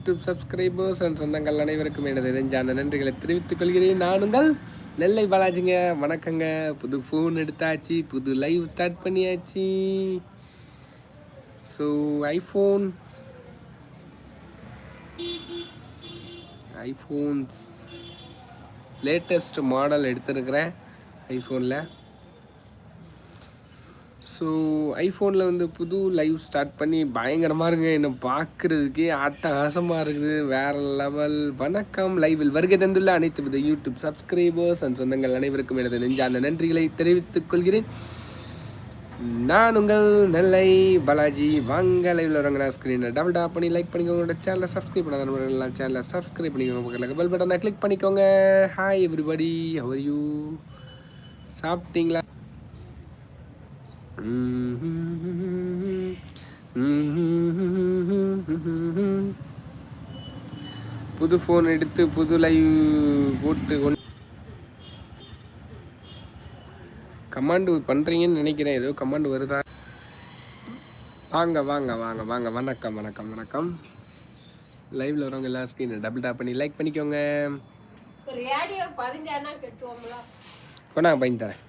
YouTube subscribers and சொந்தங்கள் அனைவருக்கும் எனது நெஞ்சார்ந்த நன்றிகளை தெரிவித்துக் கொள்கிறேன். நானுங்கள் நெல்லை பாலாஜிங்க. வணக்கங்க. புது ஃபோன் எடுத்தாச்சு. புது லைவ் ஸ்டார்ட் பண்ணியாச்சு. So iPhone iPhones latest model எடுத்திருக்கிறேன். ஐஃபோனில் ஸோ ஐஃபோனில் வந்து புது லைவ் ஸ்டார்ட் பண்ணி பயங்கரமாக இருங்க என்னை பார்க்குறதுக்கே அட்டகாசமாக இருக்குது. வேறு லெவல் வணக்கம். லைவில் வருகை தந்துள்ள அனைத்து வித யூடியூப் சப்ஸ்கிரைபர்ஸ் அண்ட் சொந்தங்கள் அனைவருக்கும் எனது நெஞ்சார்ந்த நன்றிகளை தெரிவித்துக் கொள்கிறேன். நான் உங்கள் நெல்லை பாலாஜி. வாங்க லைவில் வரவங்க ஸ்க்ரீனை டபுள் டாப் பண்ணி லைக் பண்ணிக்கோங்க. உங்களோட சேனலை சப்ஸ்கிரைப் பண்ணாத நண்பர்கள்லாம் சேனலை சப்ஸ்கிரைப் பண்ணிக்கோங்க. பக்கத்தில் பெல் பட்டனை கிளிக் பண்ணிக்கோங்க. ஹாய் எவ்ரிபடி ஹவர் யூ சாப்பிட்டீங்களா? புது ஃபோன் எடுத்து புது லைவ் போட்டு கொண்டு கமாண்டு பண்ணுறீங்கன்னு நினைக்கிறேன். ஏதோ கமாண்டு வருதா? வாங்க வாங்க வாங்க வாங்க. வணக்கம் வணக்கம் வணக்கம். லைவ்ல வரவங்க எல்லா ஸ்க்ரீனை டபுள் டாப் பண்ணி லைக் பண்ணிக்கோங்க. நான் பயன் தரேன்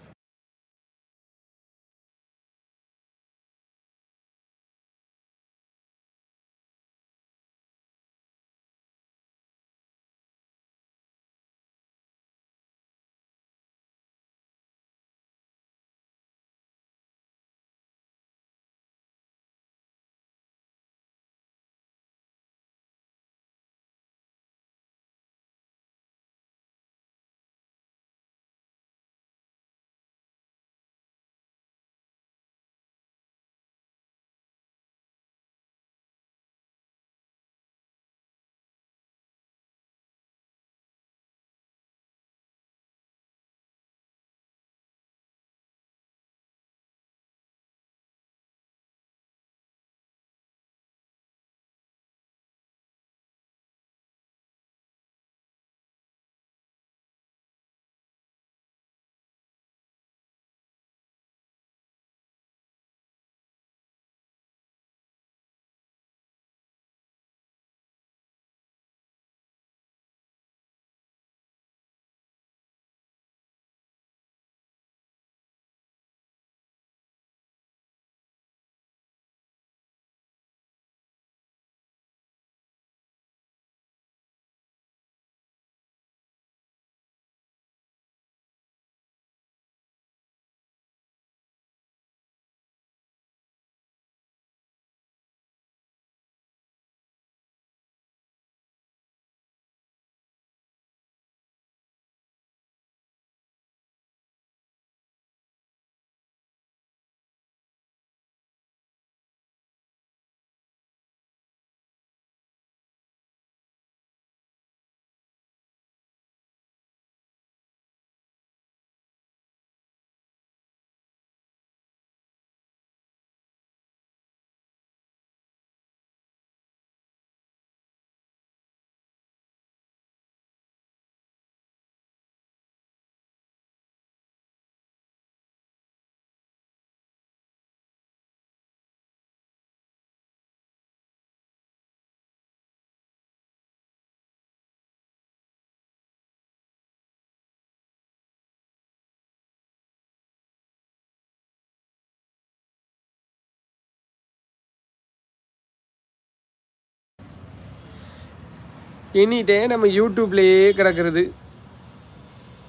எனிட்டே நம்ம யூடியூப்லேயே கிடக்கிறது.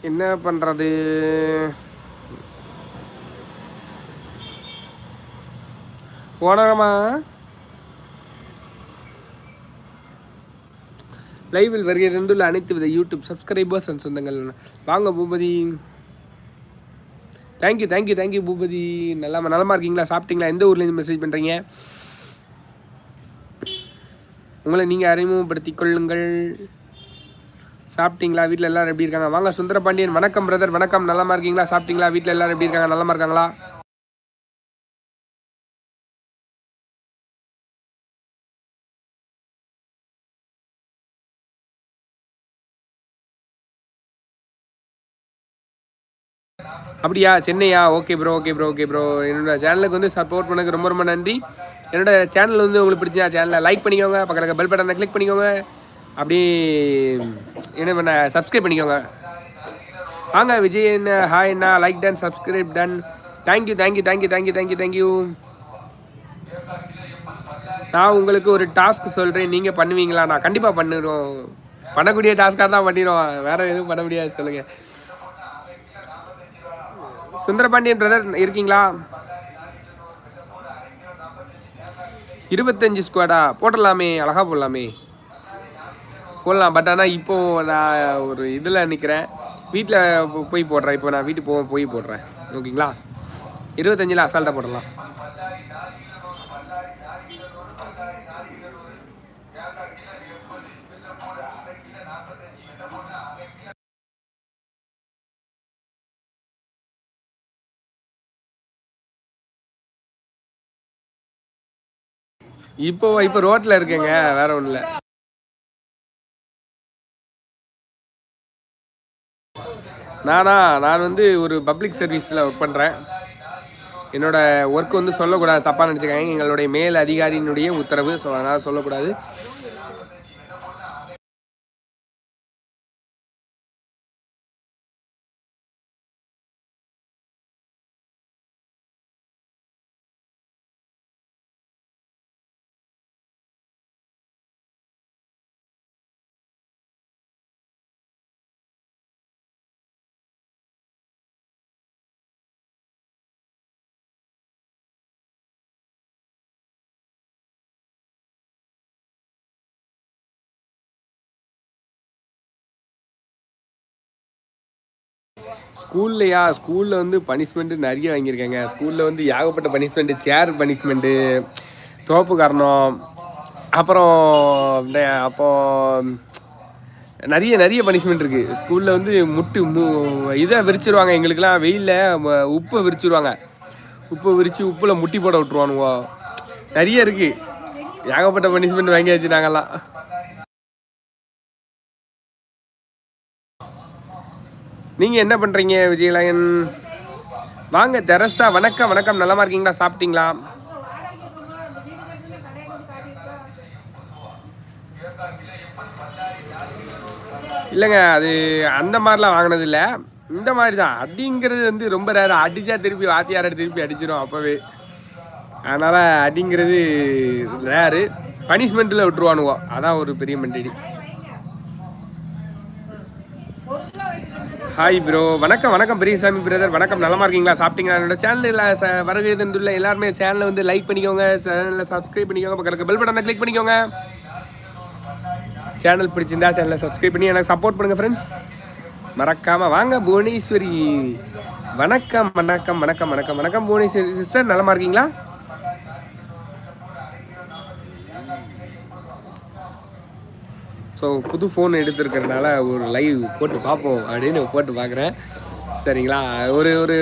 என்ன பண்ணுறது ஓனரமா லைவில் வருகை தந்துள்ள அனைத்து வித யூடியூப் சப்ஸ்கிரைபர்ஸ் அண்ட் சொந்தங்கள். வாங்க Boopathi. Thank you thank you thank you Boopathi. நல்லா நலமா இருக்கீங்களா? சாப்பிட்டீங்களா? எந்த ஊர்லேருந்து மெசேஜ் பண்ணுறீங்க உங்களை நீங்கள் அறிமுகப்படுத்திக் கொள்ளுங்கள் சாப்பிட்டீங்களா? வீட்டில் எல்லோரும் எப்படி இருக்காங்க? வாங்க சுந்தரபாண்டியன் வணக்கம் பிரதர் வணக்கம். நலமா இருக்கீங்களா? சாப்பிட்டீங்களா? வீட்டில் எல்லோரும் எப்படி இருக்காங்க? நலமா இருக்காங்களா? அப்படியா? சென்னையா? Okay bro okay bro okay bro என்னோட சேனலுக்கு வந்து சப்போர்ட் பண்ணக்கு ரொம்ப ரொம்ப நன்றி. என்னோட சேனல் வந்து உங்களுக்கு பிடிச்சா சேனலை லைக் பண்ணிக்கோங்க. பக்கத்தில் பெல் பட்டனை கிளிக் பண்ணிக்கோங்க. அப்படி என்ன பண்ண சப்ஸ்கிரைப் பண்ணிக்கோங்க. வாங்க விஜய் என்ன hi Anna like done subscribe done thank you thank you thank you thank you thank you thank you நான் உங்களுக்கு ஒரு டாஸ்க் சொல்கிறேன் நீங்கள் பண்ணுவீங்களா? நான் கண்டிப்பாக பண்ணிடுவோம் பண்ணக்கூடிய டாஸ்க்காக தான் பண்ணிடுவோம் வேறு எதுவும் பண்ண முடியாது. சொல்லுங்கள் சுந்தரபாண்டியன் பிரதர் இருக்கீங்களா? இருபத்தஞ்சு ஸ்குவாடா போடலாமே அழகாக போடலாமே. போடலாம் பட் ஆனால் இப்போது நான் ஒரு இதில் நிற்கிறேன் வீட்டில் போய் போடுறேன். இப்போ நான் வீட்டுக்கு போக போய் போடுறேன். ஓகேங்களா? இருபத்தஞ்சில் அசால்ட்டாக போடலாம். இப்போ இப்போ ரோட்டில் இருக்கேங்க வேற ஒன்றும் இல்லை நானா நான் வந்து ஒரு பப்ளிக் சர்வீஸில் ஒர்க் பண்ணுறேன் என்னோட ஒர்க் வந்து சொல்லக்கூடாது தப்பாக நினச்சிக்காங்க எங்களுடைய மேல் அதிகாரியினுடைய உத்தரவு ஸோ அதனால் சொல்லக்கூடாது. ஸ்கூல்லையா ஸ்கூலில் வந்து பனிஷ்மெண்ட்டு நிறைய வாங்கியிருக்கேங்க. ஸ்கூலில் வந்து ஏகப்பட்ட பனிஷ்மெண்ட்டு சேர் பனிஷ்மெண்ட்டு தோப்பு காரணம் அப்புறம் அப்போ நிறைய நிறைய பனிஷ்மெண்ட் இருக்குது ஸ்கூலில் வந்து முட்டு மு இதை விரிச்சிருவாங்க எங்களுக்கெல்லாம். வெயிலில் உப்பை விரிச்சிருவாங்க. உப்பை விரித்து உப்பில் முட்டி போட விட்ருவானுங்க நிறைய இருக்குது ஏகப்பட்ட பனிஷ்மெண்ட் வாங்கியாச்சு நாங்கள்லாம் நீங்கள் என்ன பண்ணுறீங்க விஜயலயன்? வாங்க தெரசா வணக்கம் வணக்கம். நல்லா இருக்கீங்களா? சாப்பிட்டீங்களா? இல்லைங்க அது அந்த மாதிரிலாம் வாங்கினது இல்லை இந்த மாதிரி தான் அடிங்கிறது வந்து ரொம்ப ரேர் அடித்தா திருப்பி வாத்தியார திருப்பி அடிச்சிடும் அப்போவே. அதனால் அடிங்கிறது ரேரு பனிஷ்மெண்ட்டில் விட்டுருவானுவோம் அதான் ஒரு பெரிய மெண்டடி. ஹாய் ப்ரோ வணக்கம் வணக்கம் பெரியசாமி பிரதர் வணக்கம். நலமா இருக்கீங்களா? சாப்பிட்டீங்களா? என்னோட சேனலில் ச வருகை தந்துள்ள எல்லாருமே சேனலை வந்து லைக் பண்ணிக்கோங்க. சேனலில் சப்ஸ்கிரைப் பண்ணிக்கோங்க. பக்கத்தில் பெல் பட்டனை கிளிக் பண்ணிக்கோங்க. சேனல் பிடிச்சிருந்தா சேனலை சப்ஸ்கிரைப் பண்ணி எனக்கு சப்போர்ட் பண்ணுங்கள் ஃப்ரெண்ட்ஸ் மறக்காமல் வாங்க புவனேஸ்வரி. வணக்கம் வணக்கம் வணக்கம் வணக்கம் வணக்கம். புவனேஸ்வரி சிஸ்டர் நலமா இருக்கீங்களா? ஸோ புது ஃபோன் எடுத்திருக்கிறதுனால ஒரு லைவ் போட்டு பார்ப்போம் அப்படின்னு போட்டு பார்க்குறேன். சரிங்களா? ஒரு ஒரு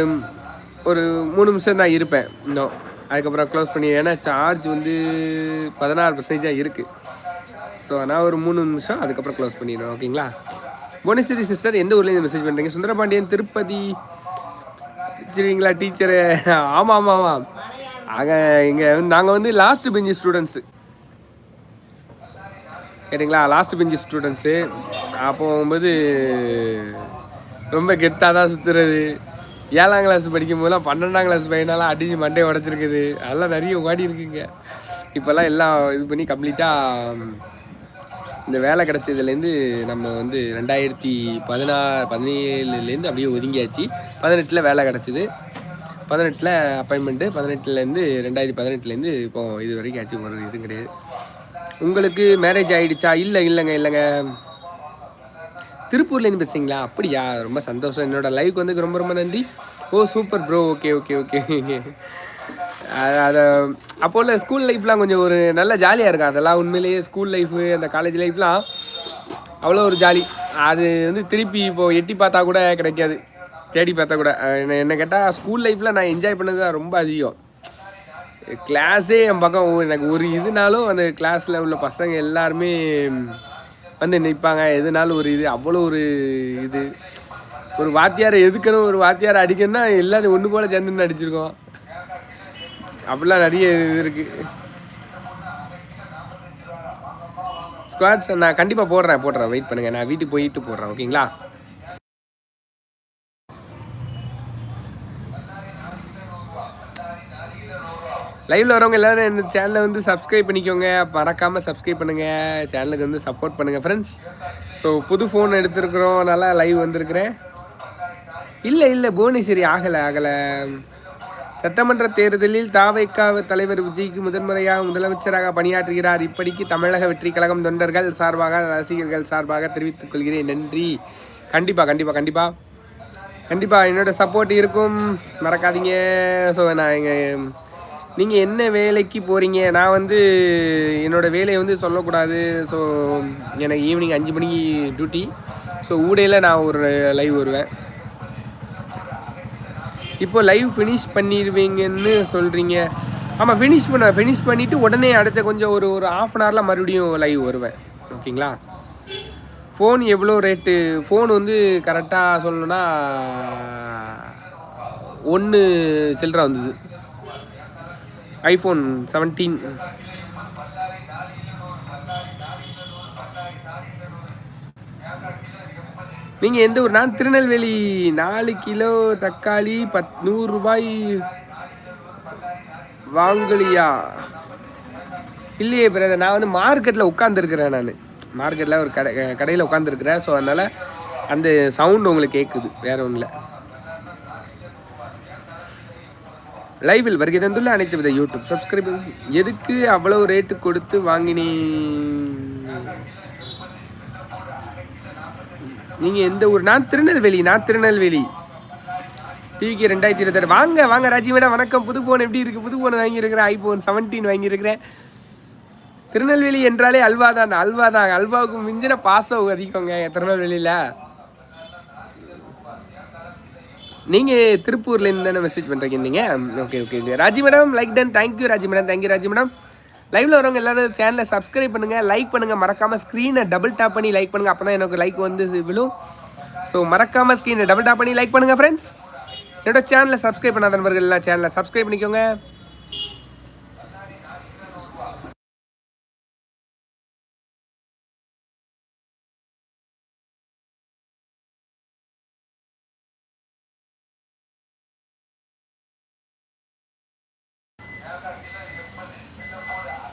ஒரு மூணு நிமிஷம் தான் இருப்பேன். இன்னும். அதுக்கப்புறம் க்ளோஸ் பண்ணி ஏன்னா சார்ஜ் வந்து பதினாறு பர்சன்டேஜாக இருக்குது ஸோ நான் ஒரு மூணு நிமிஷம் அதுக்கப்புறம் க்ளோஸ் பண்ணிடுவேன் ஓகேங்களா? புவனேஸ்வரி சிஸ்டர் எந்த ஊர்லேருந்து மெசேஜ் பண்ணுறீங்க சுந்தரபாண்டியன் திருப்பதி. சரிங்களா டீச்சரு ஆமாம் ஆமாம் ஆமாம் ஆக இங்கே நாங்கள் வந்து லாஸ்ட் பெஞ்சு ஸ்டூடெண்ட்ஸு கேட்டிங்களா? லாஸ்ட் பெஞ்சு ஸ்டூடெண்ட்ஸு அப்போ போகும்போது ரொம்ப கெத்தாக தான் சுற்றுறது ஏழாம் கிளாஸ் படிக்கும் போதெல்லாம் பன்னெண்டாம் கிளாஸ் பையனாலாம் அடிச்சு மண்டையை உடச்சிருக்குது. அதெல்லாம் நிறைய ஓடி இருக்குங்க. இப்போல்லாம் எல்லாம் இது பண்ணி கம்ப்ளீட்டாக இந்த வேலை கிடச்சதுலேருந்து நம்ம வந்து ரெண்டாயிரத்தி பதினாறு பதினேழுலேருந்து அப்படியே ஒதுங்கியாச்சு. பதினெட்டில் வேலை கிடச்சிது. பதினெட்டில் அப்பாயின்மெண்ட்டு பதினெட்டுலேருந்து ரெண்டாயிரத்தி பதினெட்டுலேருந்து இப்போது இது வரைக்கும் ஆச்சு ஒரு இதுவும் கிடையாது. உங்களுக்கு மேரேஜ் ஆகிடுச்சா இல்லை இல்லைங்க இல்லைங்க. திருப்பூர்லேருந்து பேசுறீங்களா? அப்படியா? ரொம்ப சந்தோஷம். என்னோடய லைவுக்கு வந்து ரொம்ப ரொம்ப நன்றி. ஓ super bro okay okay okay அதை அப்போ உள்ள ஸ்கூல் லைஃப்லாம் கொஞ்சம் ஒரு நல்ல ஜாலியாக இருக்கும் அதெல்லாம் உண்மையிலேயே ஸ்கூல் லைஃபு அந்த காலேஜ் லைஃப்லாம் அவ்வளோ ஒரு ஜாலி அது வந்து திருப்பி இப்போது எட்டி பார்த்தா கூட கிடைக்காது. தேடி பார்த்தா கூட. என்ன என்ன கேட்டால் ஸ்கூல் லைஃப்பில் நான் என்ஜாய் பண்ணது தான் ரொம்ப அதிகம். கிளாஸே என் பக்கம் எனக்கு ஒரு இதுனாலும் அந்த கிளாஸில் உள்ள பசங்க எல்லாருமே வந்து நிற்பாங்க எதுனாலும் ஒரு இது அவ்வளோ ஒரு இது. ஒரு வாத்தியாரை எதுக்கணும் ஒரு வாத்தியாரை அடிக்கணும்னா எல்லாரும் ஒன்று போல சேர்ந்து அடிச்சிருக்கோம். அப்படிலாம் நிறைய இது இருக்கு. ஸ்குவாட்ஸ் நான் கண்டிப்பாக போடுறேன் போடுறேன். வெயிட் பண்ணுங்கள் நான் வீட்டுக்கு போயிட்டு போடுறேன் ஓகேங்களா லைவ்ல வரவங்க எல்லாரும் இந்த சேனலை வந்து சப்ஸ்கிரைப் பண்ணிக்கோங்க. மறக்காம சப்ஸ்கிரைப் பண்ணுங்க. சேனலுக்கு வந்து சப்போர்ட் பண்ணுங்க ஃப்ரெண்ட்ஸ் ஸோ புது ஃபோன் எடுத்திருக்கிறோம். நல்லா லைவ் வந்திருக்கிறேன். இல்லை இல்லை புவனேஸ்வரி ஆகலை ஆகலை. சட்டமன்ற தேர்தலில் தாவைக்கா தலைவர் விஜய்க்கு முதன்முறையாக முதலமைச்சராக பணியாற்றுகிறார். இப்படிக்கு தமிழக வெற்றி கழகம் தொண்டர்கள் சார்பாக ரசிகர்கள் சார்பாக தெரிவித்துக் கொள்கிறேன். நன்றி. கண்டிப்பாக கண்டிப்பாக கண்டிப்பாக கண்டிப்பாக என்னோடய சப்போர்ட் இருக்கும். மறக்காதீங்க. ஸோ நான் எங்கள் நீங்கள் என்ன வேலைக்கு போகிறீங்க நான் வந்து என்னோடய வேலையை வந்து சொல்லக்கூடாது. ஸோ எனக்கு ஈவினிங் அஞ்சு மணிக்கு டியூட்டி ஸோ ஊடையில் நான் ஒரு லைவ் வருவேன். இப்போ லைவ் ஃபினிஷ் பண்ணிடுவீங்கன்னு சொல்கிறீங்க ஆமாம் ஃபினிஷ் பண்ண ஃபினிஷ் பண்ணிவிட்டு உடனே அடுத்த கொஞ்சம் ஒரு ஒரு ஆஃப் அன் ஹவரில் மறுபடியும் லைவ் வருவேன். ஓகேங்களா ஃபோன் எவ்வளோ ரேட்டு ஃபோன் வந்து கரெக்டாக சொல்லணுன்னா ஒன்று சில்லற வந்தது. IPhone seventeen. நீங்கள் எந்த ஊர்? நான் திருநெல்வேலி. நாலு கிலோ தக்காளி பத் நூறு ரூபாய் வாங்கலியா? இல்லையே பிரதர் நான் வந்து மார்க்கெட்டில் உட்காந்துருக்குறேன் நான். மார்க்கெட்டில் ஒரு கடை கடையில் உட்காந்துருக்குறேன் ஸோ அதனால் அந்த சவுண்ட் உங்களுக்கு கேட்குது வேறு ஒன்றும் இல்லை லைவில் வருகை தந்துள்ள அனைத்து வித யூடியூப் சப்ஸ்கிரைப் எதுக்கு அவ்வளவு ரேட்டு கொடுத்து வாங்கினீங்க நீங்கள் எந்த ஊர்? நான் திருநெல்வேலி நான் திருநெல்வேலி. டிவிக்கு ரெண்டாயிரத்தி இருபத்தாறு. வாங்க வாங்க ராஜி வணக்கம். புது ஃபோன் எப்படி இருக்குது புது ஃபோன் வாங்கியிருக்கிறேன். ஐஃபோன் செவன்டீன் வாங்கியிருக்கிறேன். திருநெல்வேலி என்றாலே அல்வா தான் அல்வா தான் அல்வாவுக்கு மிஞ்சின பாசம் அதிகங்க திருநெல்வேலியில். நீங்கள் திருப்பூர்லேருந்து தானே மெசேஜ் பண்ணுறீங்க நீங்கள் okay okay okay Raji madam like done thank you Raji madam thank you Raji madam லைவ்ல வரவங்க எல்லாரும் சேனலை சப்ஸ்கிரைப் பண்ணுங்கள் லைக் பண்ணுங்கள் மறக்காமல் ஸ்க்ரீனை டபுள் டாப் பண்ணி லைக் பண்ணுங்கள் அப்போ தான் எனக்கு லைக் வந்து விழும். ஸோ மறக்காமல் ஸ்க்ரீனை டபுள் டாப் பண்ணி லைக் பண்ணுங்கள் ஃப்ரெண்ட்ஸ் என்னோட சேனலை சப்ஸ்கிரைப் பண்ணாத நண்பர்கள் எல்லாம் சேனலை சப்ஸ்கிரைப் பண்ணிக்கோங்க.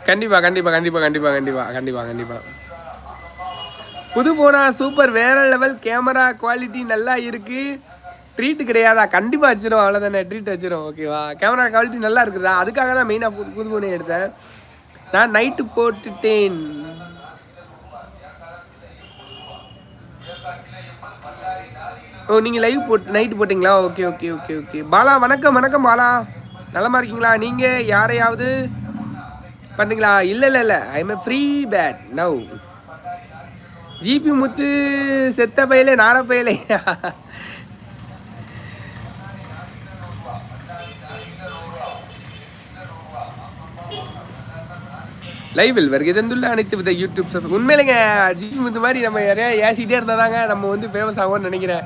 கண்டிப்பாக கண்டிப்பாக கண்டிப்பாக கண்டிப்பாக கண்டிப்பாக கண்டிப்பாக கண்டிப்பாக புது ஃபோனா சூப்பர் வேற லெவல் கேமரா குவாலிட்டி நல்லா இருக்கு. ட்ரீட் கிடையாதா? கண்டிப்பாக வச்சிரும் அவ்வளோதானே ட்ரீட் வச்சிரும் ஓகேவா கேமரா குவாலிட்டி நல்லா இருக்குதா? அதுக்காக தான் மெயினாக புது புது ஃபோனே எடுத்தேன். நான் நைட்டு போட்டுட்டேன். ஓ நீங்கள் லைவ் போட்டு நைட்டு போட்டிங்களா? Okay okay okay okay Bala வணக்கம் வணக்கம் பாலா. நலமா இருக்கீங்களா? நீங்கள் யாரையாவது? பண்ணுங்களா இல்லை இல்லை இல்லை. I am free bad now GP Muthu செத்த பையலே நார பையலே. லைவில் வருகை தந்துள்ள அனைத்து வித யூடியூப் சப் உண்மையிலேங்க ஜிபி முத்து மாதிரி நம்ம யாரையா ஏசிட்டே இருந்தாதாங்க நம்ம வந்து ஃபேமஸ் ஆகும்னு நினைக்கிறேன்.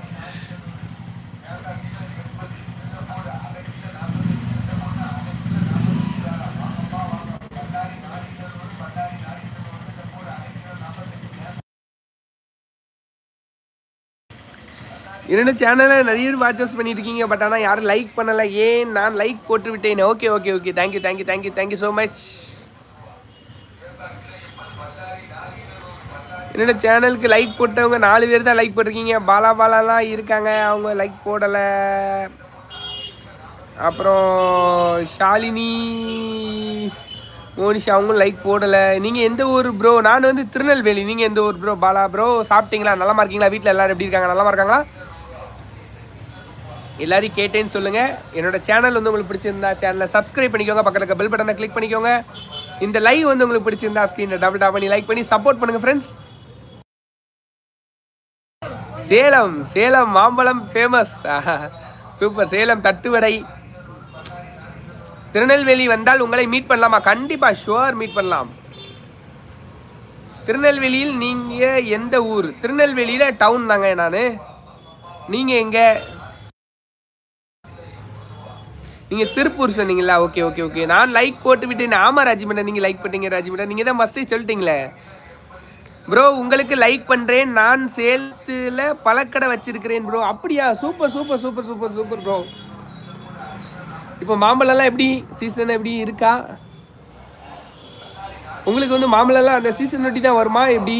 என்னோட சேனலை நிறைய பேர் வாட்சஸ் பண்ணிட்டு இருக்கீங்க பட் ஆனால் யாரும் லைக் பண்ணலை. ஏன்? நான் லைக் போட்டு விட்டேன். Okay okay okay thank you thank you thank you thank you so much என்னோட சேனலுக்கு லைக் போட்டவங்க நாலு பேர் தான் லைக் போட்டிருக்கீங்க. பாலா பாலாலாம் இருக்காங்க அவங்க லைக் போடலை. அப்புறம் ஷாலினி மோனிஷா அவங்களும் லைக் போடலை. நீங்கள் எந்த ஊர் ப்ரோ நான் வந்து திருநெல்வேலி. நீங்கள் எந்த ஊர் ப்ரோ பாலா ப்ரோ சாப்பிட்டீங்களா? நல்லா இருக்கீங்களா? வீட்டில் எல்லோரும் எப்படி இருக்காங்க? நல்லா இருக்காங்களா? எல்லாரையும் கேட்டேன்னு சொல்லுங்கள் என்னோட சேனல் வந்து உங்களுக்கு பிடிச்சிருந்தா சேனலை சப்ஸ்கிரைப் பண்ணிக்கோங்க. பக்கத்தில் இருக்க பெல் பட்டனை கிளிக் பண்ணிக்கோங்க. இந்த லைவ் வந்து உங்களுக்கு பிடிச்சிருந்தா ஸ்க்ரீனில் டபுள் டாப் பண்ணி லைக் பண்ணி சப்போர்ட் பண்ணுங்கள் ஃப்ரெண்ட்ஸ் சேலம் சேலம் மாம்பழம் ஃபேமஸ் சூப்பர் சேலம் தட்டுவடை. திருநெல்வேலி வந்தால் உங்களை மீட் பண்ணலாமா? கண்டிப்பாக ஷுவர் மீட் பண்ணலாம். திருநெல்வேலியில் நீங்கள் எந்த ஊர்? திருநெல்வேலியில் டவுன் தாங்க நான். நீங்கள் எங்கே? நீங்கள் திருப்பூர் சொன்னீங்களா ஓகே ஓகே ஓகே நான் லைக் போட்டு விட்டேன். ஆமாம் ராஜிமேடா நீங்கள் லைக் பண்ணிட்டீங்க ராஜிமேடா நீங்கள் தான் ஃபஸ்ட்டே சொல்லிட்டீங்களே. ப்ரோ உங்களுக்கு லைக் பண்ணுறேன் நான் சேலத்தில் பழக்கடை வச்சிருக்கிறேன் ப்ரோ அப்படியா? Super super super super super bro இப்போ மாம்பழம்லாம் எப்படி? சீசன் எப்படி இருக்கா? உங்களுக்கு வந்து மாம்பழம்லாம் அந்த சீசன் ஒட்டி தான் வருமா? எப்படி?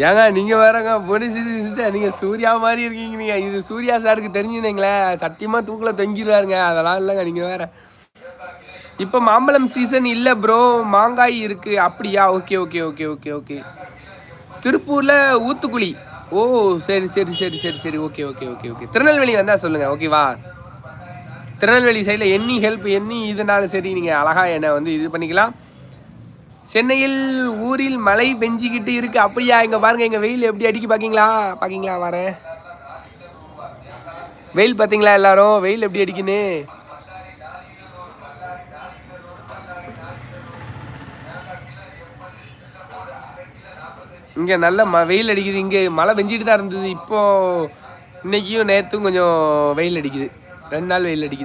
ஏங்க நீங்கள் வேறங்க பொடி சிரிச்சா நீங்கள் சூர்யா மாதிரி இருக்கீங்க நீங்கள் இது சூர்யா சாருக்கு தெரிஞ்சுனீங்களேன் சத்தியமாக தூக்கில் தொங்கிடுவாருங்க அதெல்லாம் இல்லைங்க நீங்கள் வேற. இப்போ மாம்பழம் சீசன் இல்லை ப்ரோ மாங்காய் இருக்குது அப்படியா? Okay okay okay okay okay. திருப்பூரில் ஊத்துக்குழி. ஓ சரி சரி சரி சரி சரி. Okay okay okay okay. Tirunelveli வந்தால் சொல்லுங்கள் ஓகேவா திருநெல்வேலி சைடில் என்னி ஹெல்ப் என்னி இதனால சரி நீங்கள் அழகாக என்னை வந்து இது பண்ணிக்கலாம். சென்னையில் ஊரில் மழை பெஞ்சிக்கிட்டு இருக்கு. அப்படியா? இங்க பாருங்க எங்க வெயில் எப்படி அடிக்கு பாக்கீங்களா? பாக்கீங்களா வரேன். வெயில் பாத்தீங்களா எல்லாரும்? வெயில் எப்படி அடிக்குன்னு? இங்கே நல்ல ம வெயில் அடிக்குது. இங்கே மழை பெஞ்சிட்டு தான் இருந்தது. இப்போது இன்னைக்கும் நேற்றும் கொஞ்சம் வெயில் அடிக்குது. ரெண்டு நாள் வெயில் அடிக்குது.